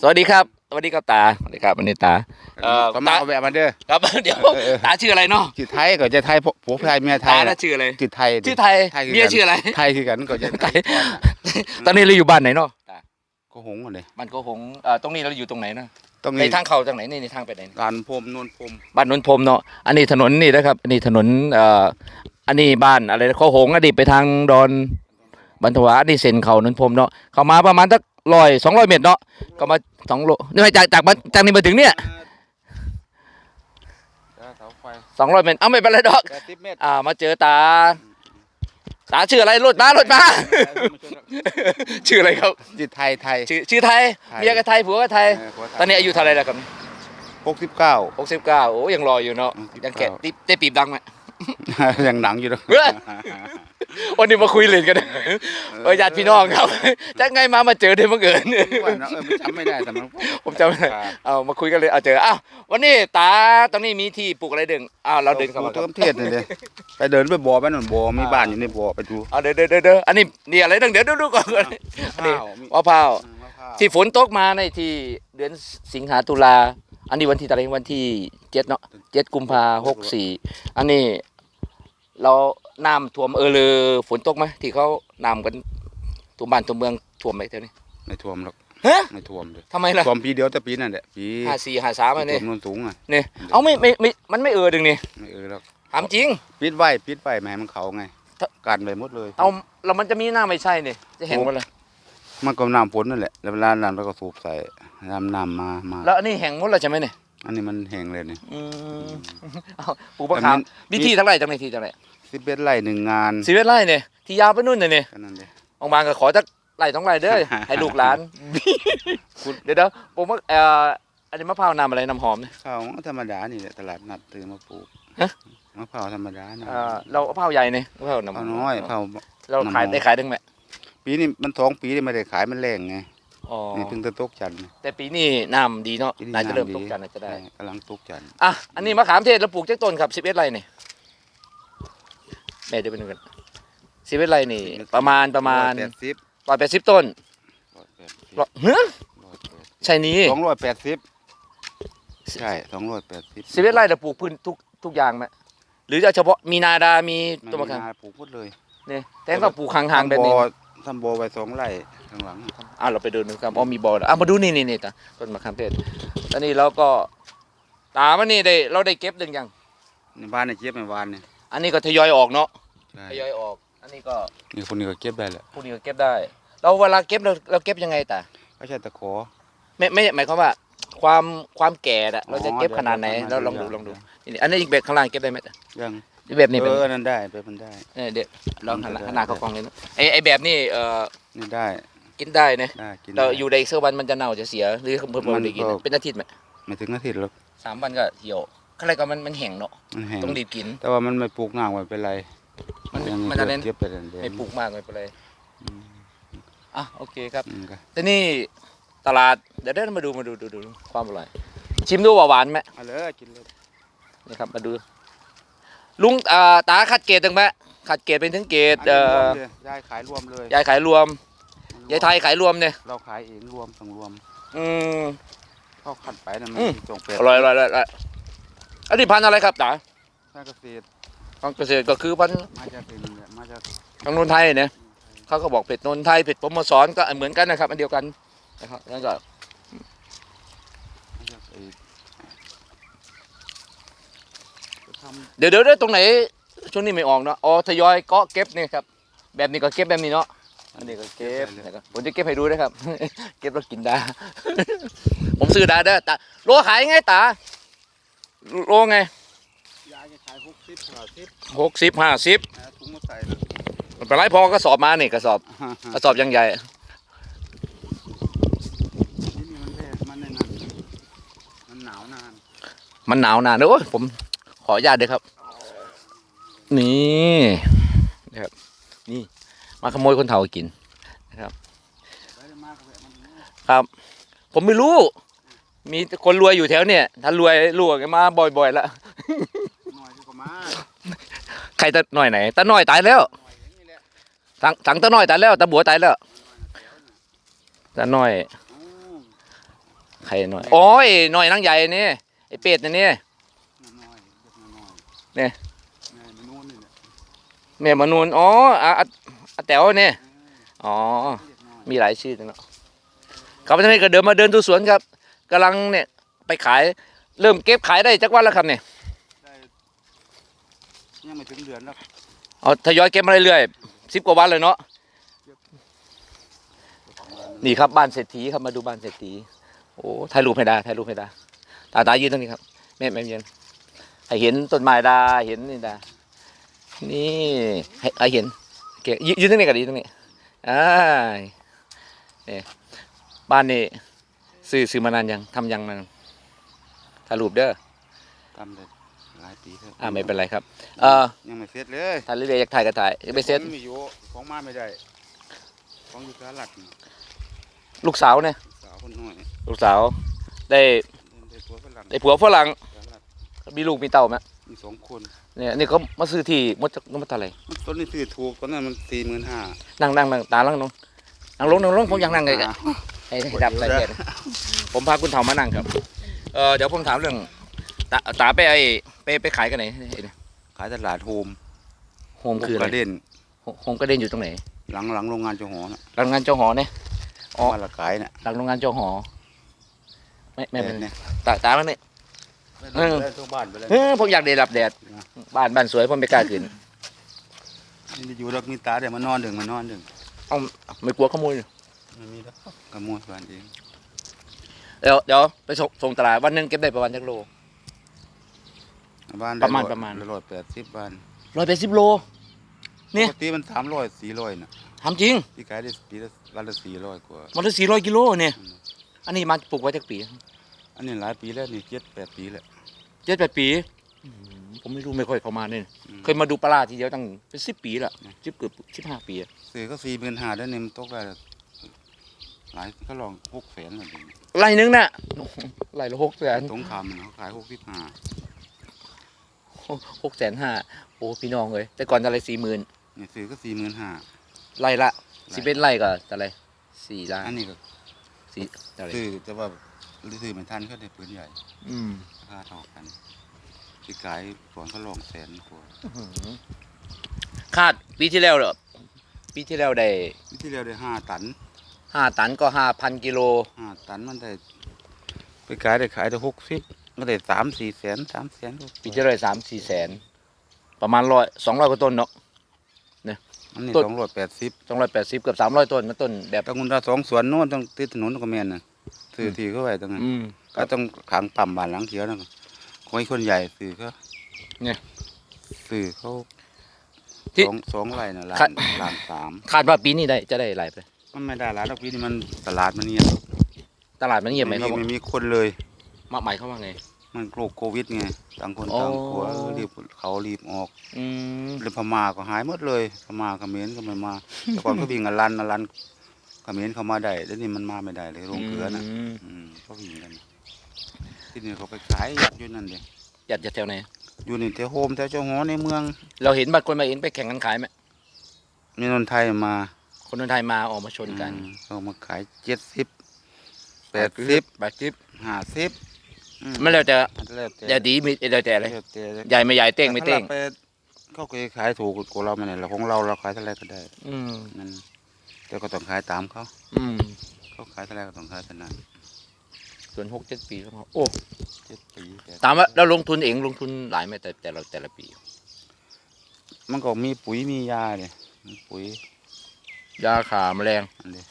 สวัสดีครับสวัสดีครับตาสวัสดีครับวันนี้ตาเอ่อก็มาเอาแบบมาเด้อ ครับ เดี๋ยวเออเออตาชื่ออะไรเนาะชื่อไทยก็จะไทยผัวไทยเมียไทตายน่ะน่ะชื่ออะไรชื่อไทยดิชื่อไทยไทยคือเมียกันชื่ออะไรไทยคือกันก็จะไทยตอนนี้เราอยู่บ้านไหนเนาะตาก็หงส์เลยบ้านโกหงเอ่อตรงนี้เราอยู่ตรงไหนนะต้องในมีทางเข้าทางไหนนี่ในทางไปไหนลานพรมนวลพรมบ้านนนทมเนาะ อันนี้ถนนนี่นะครับ อันนี้ถนนเอ่ออันนี้บ้านอะไรนะโคหงอดีตไปทางดอนบันทวาอันนี้เส้นเขานนทมเนาะ เข้ามาประมาณสัก ร้อยสองร้อยเมตรเนาะก็มาสองโลนี่ไม่จากจากบ้านจากนี้มาถึงเนี่ยเสาไฟสองร้อยเมตรเอ้าไม่เป็นไรดอกแปดสิบเมตรอ่ามาเจอตา ตาชื่ออะไรรถมารถมา ชื่ออะไรครับชื่อไทยไทย ชื่อชื่อไทยไทย เมียก็ไทยผัวก็ไทยตอนนี้อายุเท่าไหรแล้วครับหกสิบเก้า หกสิบเก้าโอ้ยังรออยู่เนาะ69 ยังแกะติ๊บได้ปีบดังไหม ยังหนังอยู่เลยเฮ้ย วันนี้มาคุยเล่นกันเออญาติพี่น้องครับจะไงมามาเจอได้บังเอิญวันนะเออไม่จำไม่ได้แต่มันผมจำไม่ได้เอามาคุยกันเลยเอาเจออ้าววันนี้ตาตรงนี้มีที่ปลูกอะไรดึงอ้าวเราเดินเข้ามาคตัรัวบเทศนี่เลยไปเดินไปบ่อไปหนุนบ่อมีบ้านอยู่ในบ่อไปดูเอาเดี๋ยวเดี๋ยวเดี๋ยวเดี๋ยวอันนี้นี่อะไรดึงเดี๋ยวดูดูก่อนอันนี้ข้าวมีมะพร้าวมะพร้าวที่ฝนตกมาในที่เดือนสิงหาตุลาอันนี้วันที่อะไรวันที่เจ็ดเนาะเจ็ดกุมภาหกสี่อันนี้ เราน้ำท่วมเออเลยฝนตกไหมที่เขาน้ำกันท่วมบ้านท่วมเมืองท่วมไหมเท่านี้ไม่ท่วมหรอกฮะไม่ท่วมเลยทำไมล่ะท่วมปีเดียวแต่ปีนั่นแหละปีห้าสี่ห้าสามอันท่นี้วมโนนสูงอะเนี่ยเอาไม่ไม่ไม่มันไม่เออดึงนี่ไม่เออแล้วถามจริงปิดไว้ปิดไว้ไม่ให้มันเขาไงถ้ากันไปหมดเลยเอาแล้วมันจะมีหน้าไม่ใช่เนี่ยจะเห็นหมดเลยมันก็น้ำฝนนั่นแหละแล้วเวลาน้ำเราก็สูบใส่น้ำน้ำมามาแล้วอันนี้แห้งหมดแล้วใช่ไหมเนี่ย อันนี้มันแห้งเลยนี่ อืมเอาปลูกมะขามแต่มันมีที่ทั้งไรจังไหนที่จังไหนสิบเอ็ดไร่หนึ่งงานสีเวทไร่เนี่ยที่ยาวไปนู่นเนี่ยเนี่ยก็นั่นเลย ออกมาก็ขอจักไร่ต้องไร่เด้อ ให้ลูกหลานเดี๋ยวเดี๋ยวผมว่าเอ่ออันนี้มะพร้าวนำอะไรน้ำหอมเนี่ย ข้าวธรรมดานี่แหละตลาดนัดซื้อมาปลูกฮะ มะพร้าวธรรมดานะเอ่อเรามะพร้าวใหญ่เนี่ยมะพร้าวน้ำหข้าอวมน้อยข้าว เราขายน้ำหอม ได้ขายได้ไหมปีนี้มันสองปีนี่ไม่ได้ขายมันแรงไง อ๋อนี่เพิ่งจะตกจันทร์แต่ปีนี้น้ำดีเนาะปีน่าจะเริ่มตำกกันน่าจะได้ใช่กำลังตกจันทร์อะอันนี้มะขามเทศเราปลูกจักต้นครับสิบเอ็ดไร่เนี่ยแม่เดี๋ยวไปดูกันสิบเอ็ดไร่นี่ ประมาณประมาณแปดสิบร้อยแปดสิบต้นร้อยแปดสิบร้อยเฮ้ยใช่นี้สองร้อยแปดสิบใช่สองร้อยแปดสิบสิบเอ็ดไร่เราปลูกพืชทุกทุกอย่างไหมหรือจะเฉพาะมีนาดามีต้นมะขามนาปลูกหมดเลยเนี่ยแต่ก็ปลูกห่างๆแบบนี้ ทำบ่อไว้สองไร่ข้างหลังอะเราไปดูนะครับอ๋อมีบอลอะมาดูนี่นี่นี่ตาต้นมะขามเทศตอนนี้เราก็ตามันนี่ได้เราได้เก็บดึงยังในบ้านในเจี๊ยบในวานเนี่ยอันนี้ก็ทยอยออกเนาะใช่ทยอยออก อันนี้ก็นี่คนนี้ก็เก็บได้แหละพวกนี้ก็เก็บได้ เราเวลาเก็บเราเราเก็บยังไงตาก็ใช่ตะขอ ไม่ไม่หมายความว่า ความความแก่อะเราจะเก็บอ๋อขนาดไหนเดี๋เรายวลองดูเดี๋ยวลองดูนี่อันนี้อีกแบบข้างล่างเก็บได้ไหมตายังอีก แบบนี้เอเป็นอนั่นได้ไปมันได้เนี่ยเดี๋ยวลองหันหลังได้หันหน้าเข้ากล้องเลยนะไอไอแบบนี้เอ่อนี่ได้กินได้นะได้กินเราได้อยู่ในอีกสักวันมันจะเน่าจะเสียหรือเพิ่มมันได้กินก็เป็นอาทิตย์ไหมไม่ถึงอาทิตย์หรอกสามวันก็เหี่ยวอะไรก็มันมันแห้งเนาะมันแห้งต้องรีบกิน แต่ว่ามันไม่ปลูกงางไว้เป็นไร มันยังมันอะไรนะเก็บไปเรื่อยๆไม่ปลูกมากไม่เป็นไรอืมอะโอเคครับอืมก็แต่นี่ตลาดเดี๋ยวเดินมาดูมาดูดูดูความอร่อยชิมดูว่าหวานไหมเอาเลยกินเลยนี่ครับมาดู ลุงอ่าตาคัดเกรดถึงไหมคัดเกรดเป็นถึงเกรดเอ่อรวมเลยยายขายรวมเลยยายขายรวมยายไทยขายรวมเนี่ยเราขายเองรวมต้องรวมอืม เข้าขัดไปนั่นมัอืมนจงเป็ดอร่อยอร่อยอร่อยอร่อยอันนี้พันธุ์อะไรครับตาถ้าเกษตรพันธุ์เกษตรก็คือพันธุ์มาจากเป็นเนี่ยมาจากทางนนไทยเนี่ยเขาก็บอกเป็ดนนไทยเป็ดปมสอนก็เหมือนกันนะครับ อันเดียวกันนะครับแล้วก็มาจากไอ้จะท เดี๋ยวเดี๋ยวเดี๋ยวตรงไหนช่วงนี้ไม่ออกเนาะอ๋อทยอยเกาะเก็บนี่ครับแบบนี้ก็เก็บแบบนี้เนาะอันนี้ก็เก็บนะครับผมจะเก็บให้ดูนะครับ เก็บแล้วกินได้ผมซื้อได้เด้อตาโลขายไงตาโลไงำยายจะขายหกสิบห้าสิบหกสิบห้าสิบนะถุงมาใส่มันเป็นไรพอกระสอบมานี่กระสอบกระสอบยังใหญ่นี่นี่มันแรกมันในนั้นมันหนาวนาน มันหนาวนานโอ้ยผม ขออนุญาตด้วยครับ นี่นะครับ นี่ มาขโมยคนเฒ่ากินไว้ได้มากกว่าแบบมันนี่ครับ ผมไม่รู้ มีคนรวยอยู่แถวเนี่ย ถ้ารวยรวยกันมาบ่อยๆแล้วหน่อยที่ก็มาใครตาหน่อยไหนตาหน่อยตายแล้วหน่อยอย่างนี้แหละสังสังตาหน่อยตายแล้วตาบัวตายแล้วตาหน่อยอู้ใครหน่อยโอ้ยหน่อยนังใหญ่นี่ไอ้เป็ดนี่นี่น้อยๆ เล็กน้อยๆเนี่ยแม่มันนู่นนี่แหละแม่มนูนอ๋ออาอาอาแต๋วเนี่ยอ๋อเล็กน้อยมีหลายชื่อจังเนาะครับวันนี้ก็เดินมาเดินดูสวนครับกำลังเนี่ยไปขายเริ่มเก็บขายได้จักวันแล้วครับเนี่ยได้ยังไม่ถึงเดือนแล้วเอาทยอยเก็บมาเรื่อยๆสิบกว่าวันเลยเนาะนี่ครับบ้านเศรษฐีครับมาดูบ้านเศรษฐีโอ้ถ่ายรูปให้ได้ถ่ายรูปให้ได้ตาตายืนตรงนี้ครับแม่แม่ยืน ให้เห็นต้นไม้ได้เห็นนี่ได้นี่ให้ให้เห็นโอเคยืนยืนตรงนี้ก็ดีตรงนี้อ่านี่บ้านนี่ซื้อซื้อมานานยังทำยังมันถ่ายรูปเด้อทำได้หลายปีแล้วอ่าไม่เป็นไรครับเอ่อยังไม่เสร็จเลยถ่ายเรื่อยๆอยากถ่ายก็ถ่ายไปเซ็ตของไม่อยู่ของมาไม่ได้ของอยู่สหรัฐนี่ลูกสาวเนี่ยสาวคนน้อยลูกสาวได้ได้ตัวฝรั่ง ได้ผัวฝรั่งสหรัฐ มีลูกมีเต่าไหมมีสองคนเนี่ยนี่เขามาซื้อที่มดจะมดอะไรมันต้นนี้ซื้อถูกตอนนั้นมันสี่หมื่นห้านั่งนั่งนั่งตาลังน้องนั่งลงนั่งลงผมอยากนั่งเลยกันให้ให้ดับใส่เด็ดผมพาคุณเถามานั่งครับเออเดี๋ยวผมถามเรื่องตาตาไปไอ้ไปไปขายกันไหนไอ้เนี่ยขายตลาดโฮมโฮมคืออะกไรระเด่นโฮมกระเด็นอยู่ตรงไหน หลังหลังโรงงานเจ้าหอนะหลังโรงงานเจ้าหอเนี่ยอ๋อมาละขายน่ะหลังโรงงานเจ้าหอไม่ไม่เป็นเนี่ยตาตามันเนี่ย เออ ได้ทั่วบ้านไปเลยเออผมอยากได้รับแดด บ้านบ้านสวยผมไม่กล้าขึ้นนี่อยู่ดอกมีตาเดี๋ยวมานอนดึงมานอนดึงเอาไม่กลัวขโมยเหรอไม่มีแล้วขโมยบ้านเองเดี๋ยวเดี๋ยวไปส่งส่งตลาดวันหนึงเก็บได้ประมาณจักโล บ้านประมาณได้ประมาณ ร้อยแปดสิบบ้านร้อยแปดสิบโล เนี่ย ปกติมันสามร้อยสี่ร้อยน่ะทำจริงที่ขายได้ปีละวันละสี่ร้อยกว่า มันละสี่ร้อยกิโลเนี่ยอืมอันนี้มาปลูกไว้จากปี อันนี้หลายปีแล้วนี่เจ็ดแปดปีแล้ว เจ็ดแปดปีอืมผมไม่รู้ไม่ค่อยเข้ามาเนี่ยอืมเคยมาดูปลาร้าทีเดียวตั้งเป็นสิบปีละอืมสิบเกือบสิบห้าปีอะซื้อก็สี่หมื่นห้าได้วนี่มันตกได้หลายก็ลองหกแสนมาดูไร่นึงน่ะไร่ละหกแสนสงครามมันเขาขายหกสิบห้าหกแสนห้าโอ้พี่น้องเลยแต่ก่อนอะไรสี่หมื่นนี่ซื้อก็สี่หมื่นห้าไร่ละสิเป็นไร่ก็อะไรสี่ล้านอันนี้ก็สี่อะไรซื้อแต่ว่าซื้อไม่ทันเขาได้ปืนใหญ่ อืมรา คาเท่ากันที่ขายก่อนเขาลองแสนกว่าอื้อหือคาดปีที่แล้วเหรอปีที่แล้วได้ปีที่แล้วได้ห้าตันห้าตันก็ห้าพันกิโลห้าตันมันได้ไปขายได้ขายได้หกสิบก็ได้สามสี่แสนสามแสนก็ปีที่แล้วสามสี่แสนประมาณร้อยสองร้อยกว่าต้นเนาะอันนี้ต้นสองร้อยแปดสิบสองร้อยแปดสิบเกือบสามร้อยต้นมันต้นแบบตะกุนตาสองสวนโน้นต้องติดถนนก็แม่นน่ะซื้อที่เขาไว้ตรงนั้นอืม ก็ต้องขังปั๊มบ้านหลังเขียวนั่นก็คนคนใหญ่ซื้อเขาเนี่ยซื้อเขาที่ สองสองไร่น่ะล้าคัดนล้านสามคาดว่าปีนี้ได้จะได้หลายไปมันไม่ได้หลายดอกปีนี้มันตลาดมันเงียบตลาดมันเงียบไหมไม่ครับมีไม่มีคนเลย มาหมายเขามว่าไง มันโรคโควิดไงต่างคนอ๋อต่างกลัวเออรีบเขารีบออกอืมเรื่องพม่าก็หายหมดเลยพม่าเขมรก็ไม่มา แต่ก่อนก็วิ่งอลันอลันเขมรเขามาได้แล้วนี่มันมาไม่ได้เลยโรงเกลือน่ะมอืมเขาวิ่งกัน ที่นี่เขาไปขายอยู่นั่นเลยอยากจะแถวไหน อยู่นี่แถวโฮมแถวเจ้าหอในเมืองเราเห็นบัตรคนมาเห็นไปแข่งกันขายไหม มีนนไทยมาคนคนไทยมาออกมาชนกันอืมเขามาขายเจ็ดสิบแปดสิบแปดสิบห้าสิบไม่แล้วแต่แล้วแต่ใหญ่ดีมีแล้วแต่อะไรแล้วแต่ใหญ่ไม่ใหญ่เต้งไม่เต้ง ถ้าราปเขาเคยขายถูกกว่าเราไม่เนี่ยเราของเราเราขายเท่าไรก็ได้อืมนั่นแต่ก็ต้องขายตามเขา อืมเขาขายเท่าไรก็ต้องขายเท่านั้น ส่วนหกเจ็ดปีแล้วครับโอ้เจ็ดปีแปดถามว่าเราลงทุนเองลงทุนหลายไหมแต่แต่ละแต่ละปี มันก็มีปุ๋ยมียาเนี่ยมีปุ๋ย ยาขาแมลงอันนี้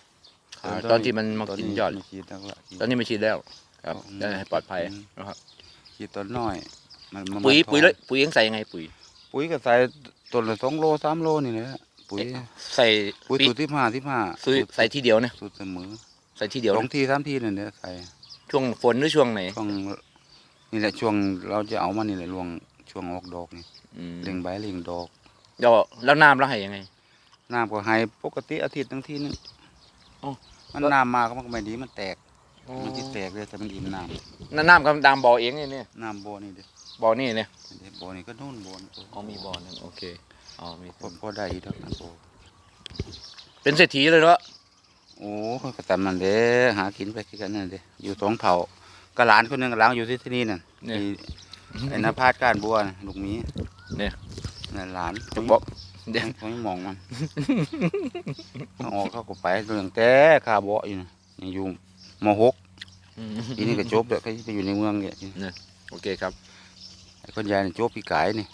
ขาตอนที่มันมาตอนกินนี้ยอด ไม่ฉีดแล้วละฉีด ตอนนี้ไม่ฉีดแล้วครับอืมจะให้ปลอดภัยอืมนะครับฉีดต้นน้อยมันมันปุ๋ยมันปุ๋ยทเลองยปุ๋ยยังใส่ยังไงปุ๋ยปุ๋ยก็ใส่ต้นละสองโลสามโลนี่แหละปุ๋ยใส่ปุ๋ยปีสูตรที่ห้าที่ห้าซื้อใส่ทีเดียวนะสูตรเสมอใส่ทีเดียวสองนะทีสามทีนั่นเนี่ยใส่ ช่วงฝนหรือช่วงไหน ช่วงนี่แหละช่วงเราจะเอามานี่แหละรวงช่วงออกดอกนี่อืมเล็งใบเล็งดอกเดี๋ยวแล้วน้ำแล้วให้ยังไง น้ำก็ให้ปกติอาทิตย์ทั้งทีนึงอ๋อ มันน้ำมาก็มันก็ไม่ดีมันแตกมันจะแตกเลยแต่มันอิ่มน้น้ำน้ำกำดามบ่อเองนี่เนี่ยำน้ำบ่อนี่เด้อบ่อนี่เนี่ยเด้อบ่อนี่ก็นู่นบ่อนี่อ๋อมีบ่อนึงโอเคอ๋อมีพอพอได้อีกดอกนะบ่อเป็นเศรษฐีเลยเนาะ โอ้โอ้ก็ตามมันเด้หากินไปคือกันนั่นเด้อยู่สองเผ่าก็หลานคนหนึงกับหลานอยู่ที่ที่นี่นั่นเนี่ยที่ไอ้นภาสก้านบัวน่ะลูกหมีเนี่ย นั่นหลานจะบอกเดี๋ยวเขายังมองมันเขาออกเขาก็ไปเรื่องแต่คาเบาะอยู่นะยังอยู่มหกอืมปีนี้ก็จบแล้วเขาไปอยู่ในเมืองเนี่ย โอเคครับ ไอ้คนยายนี่จบปีกายนี่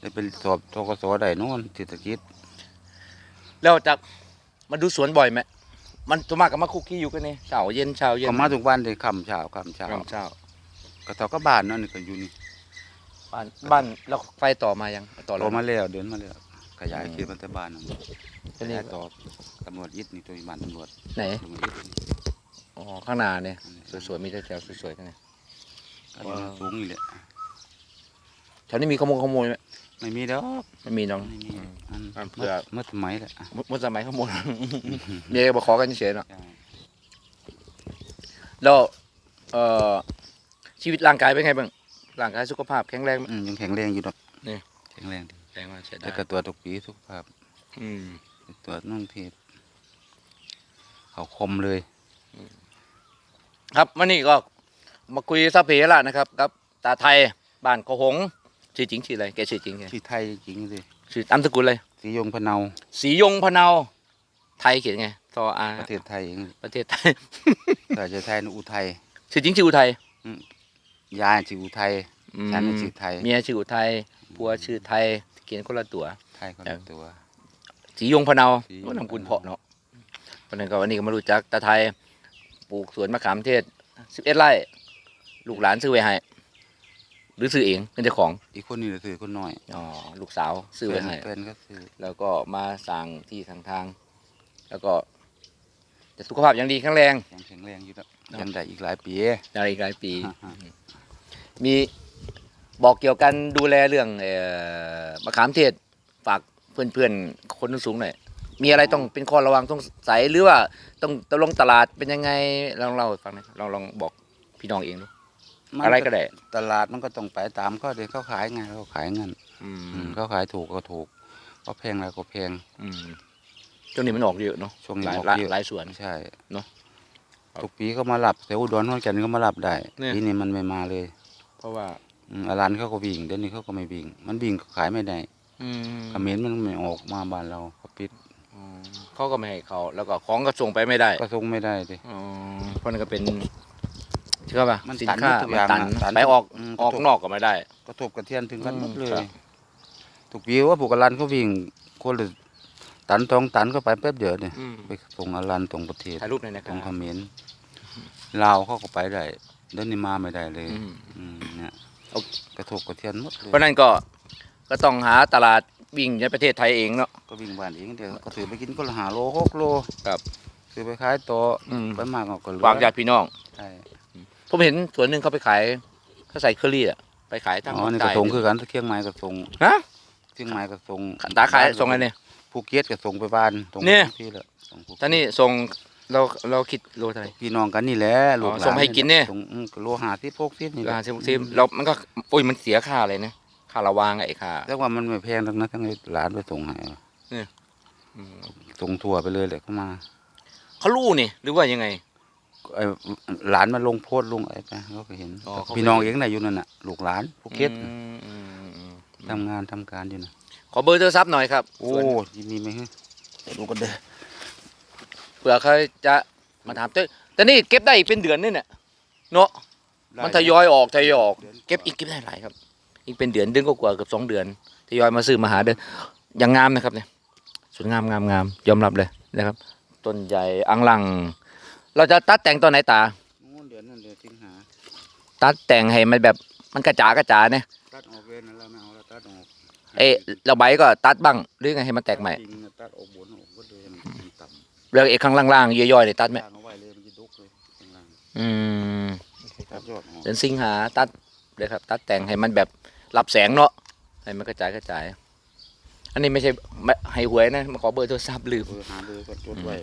ได้เป็นสอบทกศได้โน่นเศรษฐกิจแล้วจะมาดูสวนบ่อยไหม มันตัวมากกับมาคุกกี้อยู่กันนี่เช้าเย็นเช้าเย็นเขามาทุกวันเลยคำเช้าคำเช้าเช้าเช้าก็เท่ากับบ้านนั่นนี่ก็อยู่นี่บ้านบ้านแล้วไฟต่อมายังต่อโตแล้วมาแล้วเดินมาแล้วขยายเขตมาแต่บ้านนั่นทีขนี้ยายต่อตำรวจยึดนี่ตัวบ้านตำรวจไหนตำรวจยึดนี่อ๋อข้างหน้าเนี่ยสวยๆมีแต่แถวสวยๆกันเนี่ยอันนี้มันสูงนี่แหละแถวนี้มีขโมยขโมยไหม ไม่มีดอกไม่มีน้อง ไม่มีอันอันเพื่อ เมื่อสมัยแหละมุดมุดสมัยขโมยเมียบอกขอกันเฉยๆเนาะใช่แล้วเอ่อชีวิตร่างกายเป็นไงบ้างร่างกายสุขภาพแข็งแรงไหม อืมยังแข็งแรงอยู่ดอกนี่ แข็งแรงดีแข็งแรงใช่ได้แต่ก็ตัวทุกปีสุขภาพอืม ตัวนุ่งเทพเขาคมเลย ครับวันนี้ก็มาคุยซับเพละนะครับ กับตาไทยบ้านเขาหง ชื่อจริงชื่ออะไรแกชื่อจริงแกที่ไทยจริงเลยชื่อตามสกุลเลยสียงพะเนาสียงพะเนาไทยเขียนไงทออาประเทศไทยเองประเทศไทยแต่จะไทยนอุทัยชื่อจริงชื่ออุทัยยายชื่ออุทัยอืมฉันน่ะชื่อไทยเมียชื่ออุทัยผัวชื่อไทยเขียนคนละตัวไทยคนเอละอตัวสียงพะเนาสียงก็นำกุลเพาะเนาะวันนี้ก็วันนี้ก็มารู้จักตาไทยปลูกสวนมะขามเทศสิบเอ็ดไร่ลูกหลานซื้อไว้ให้ห รือซื้อเองเป็นเจ้าของอีกคนนี้คือคนน้อยอ๋อลูกสาวซื้อไว้ให้เพื่อนก็ซื้อแล้วก็มาสั่งที่ทางทาง แล้วก็แต่สุขภาพยังดีแข็งแรงยังแข็งแรงอยู่แล้วเนาะยังได้อีกหลายปีในอีกหลายปีฮะฮะมีบอกเกี่ยวกันดูแลเรื่องเอ่อมะขามเทศฝากเพื่อนๆคนสูงหน่อยมีอะไรต้องเป็นข้อระวังต้องใส่หรือว่าต้องตกลงตลาดเป็นยังไงลองเล่าให้ฟังหน่อยลองลองบอกพี่น้องเองดู มันอะไรก็ได้ ตลาดมันก็ต้องไปตามเขาเดี๋ยวเขาขายไงเขาขายเงินอือืมมเขาขายถูกก็ถูกเขาแพงอะไรก็แพง อืมช่วงนี้มันออกเยอะเนาะช่วงนี้หลายออกหลายเยอะ หลายสวน ใช่เนอะทุกปีเขามารับแต่อุดรขอนแก่นก็มารับได้เนี่ย ปีนี้มันไม่มาเลยเพราะว่า อืมอารันเขาก็วิ่งเดี๋ยวนี้เขาก็ไม่วิ่ง มันวิ่งก็ขายไม่ได้อืมเขมรมันไม่ออกมาบ้านเราเขาปิดอืมเขาก็ไม่ให้เขาแล้วก็ของก็ส่งไปไม่ได้ก็ส่งไม่ได้ดิ อ๋อเพราะนั่นก็เป็น เชื่อป่ะมันสินตันค้าทุกมัอนย่างตันอะตันไปออกอืมออกกระทบ นอกก็ไม่ได้ กระทบกระเทียนถึงกันอืมหมดเลยครับทุกปีว่าผูกอารันเขาวิ่งคนละตันสองตันก็ไปแป๊บเดียวเนี่ยอืมไปส่งอารันตรงประเทศถ่ายรูปหน่อยนะคตรัรงบเขมรลาวเขาก็ไปได้เดี๋ยวนี้มาไม่ได้เลยอืม อืมเนี่ยเอา กระทบกระเทียนหมดเลยเพราะนั้นก็ก็ต้องหาตลาดวิ่งในประเทศไทยเองเนาะ ก็วิ่งบ้านเองเดี๋ยวก็ถือไปกินก็ละหาโลหกโลครับ ถือไปขายต่ออืมไปมากก็เหลือวางญาติพี่น้อง ใช่ ผมเห็นสวนหนึ่งเขาไปขายเขาใส่เคอรี่อะไปขายทางอ๋อนี่กใต้ระทงคือกันเชียงใหม่กระทงฮะเชียงใหม่กระทงตาขายส่งอะไรเนี่ย ภูเก็ตกระทงไปบ้านตรงเนี่ยที่ละส่งภูเก็ตท่านี่ส่งเราเราคิดโลเท่าไหร่ พี่น้องกันนี่แหละลูกอ๋อหลานส่งให้กินเนี่ย ส่งอืมโลหาที่พกที่นี่แหละอ่าซิมซิมเรามันก็โอ้ยมันเสียค่าอะไรนะค่าระวางไอ้ค่า แต่ว่ามันไม่แพงทั้งนั้นทั้งไอ้หลานไปส่งให้อืม ส่งทั่วไปเลยแหละเข้ามาเขารู้นี่หรือว่ายังไงไอ้ หลานมาลงโพสต์ลงอะไรไปเขาก็เห็นอ๋อเขาพี่น้องเองน่ะอยู่นั่นน่ะลูกหลานภูเก็ตอืมอืมอืมอืมทำงานทำการอยู่นะขอเบอร์โทรศัพท์หน่อยครับโอ้ส่วนยมีไหมฮะเดี๋ยวดูกันเด้อเผื่อเขาจะมาถามแต่แต่นี่เก็บได้อีกเป็นเดือนนี่เนี่ยเนาะ มันทยอยออกทยอยออกเก็บอีกเก็บได้หลายครับ อีกเป็นเดือนเดือนก็กว่าๆเกือบสองเดือนทยอยมาซื้อมาหาเดือนอย่างงามนะครับเนี่ยสวยงามงามงามยอมรับเลยนะครับต้นใหญ่อังลัง เราจะตัดแต่งตอนไหนตาโอ้เดือนนั่นเดือนสิงหาตัดแต่งให้มันแบบมันกระจากระจาเนี่ยตัดออกเลยนั่นแล้วไม่เอาแล้วตัดออกเอ๊ะเราใบก็ตัดบ้างหรือไงให้มันแตกใหม่จริงๆตัดออกบนออกก็เลยมันต่ำแล้วไอ้ข้างล่างๆย่อยๆเนี่ยตัดไหมตั้งเอาไว้เลยมันจะดุกเลยข้างล่างอืมตัดยอดออกเดือนสิงหาตัดเลยครับ ตัดแต่งให้มันแบบรับแสงเนาะให้มันกระจายกระจาย อันนี้ไม่ใช่ไม่ให้หวยนะมาขอเบอร์โทรศัพท์ลืม เบอร์หาเบอร์ก็จดไว้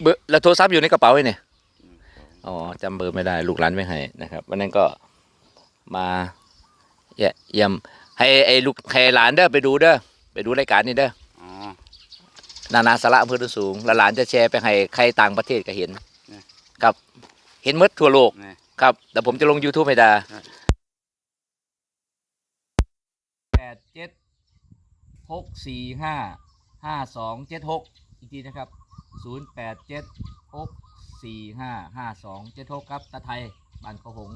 เบอร์แล้วโทรศัพท์อยู่ในกระเป๋าไว้เนี่ยอ๋อจำเบอร์ไม่ได้ลูกหลานไม่ให้นะครับวันนั้นก็มาเยี่ยเยี่ยมให้ไอ้ลูกให้หลานเด้อไปดูเด้อไปดูรายการนี้เด้ออ๋อนานาสาระอำเภอโนนสูงแล้วหลานจะแชร์ไปให้ใครต่างประเทศก็เห็นนะครับเห็นหมดทั่วโลกนี่ครับแต่ผมจะลง YouTube ให้ดาใช่แปดเจ็ดหกสี่ห้าห้าสองเจ็ดหกอีกทีนะครับ ศูนย์แปดเจ็ดหกสี่ห้าห้าสองเจ็ดหกครับตาไทยบ้านกระหง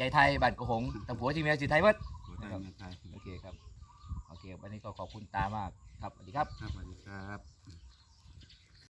ยายไทยบ้านกระหงแต่ผัวที่เมียสีไทยวัดหัวใจเมืองไทยโอเคครับโอเควันนี้ก็ขอบคุณตามากครับสวัสดีครับ ครับสวัสดีครับ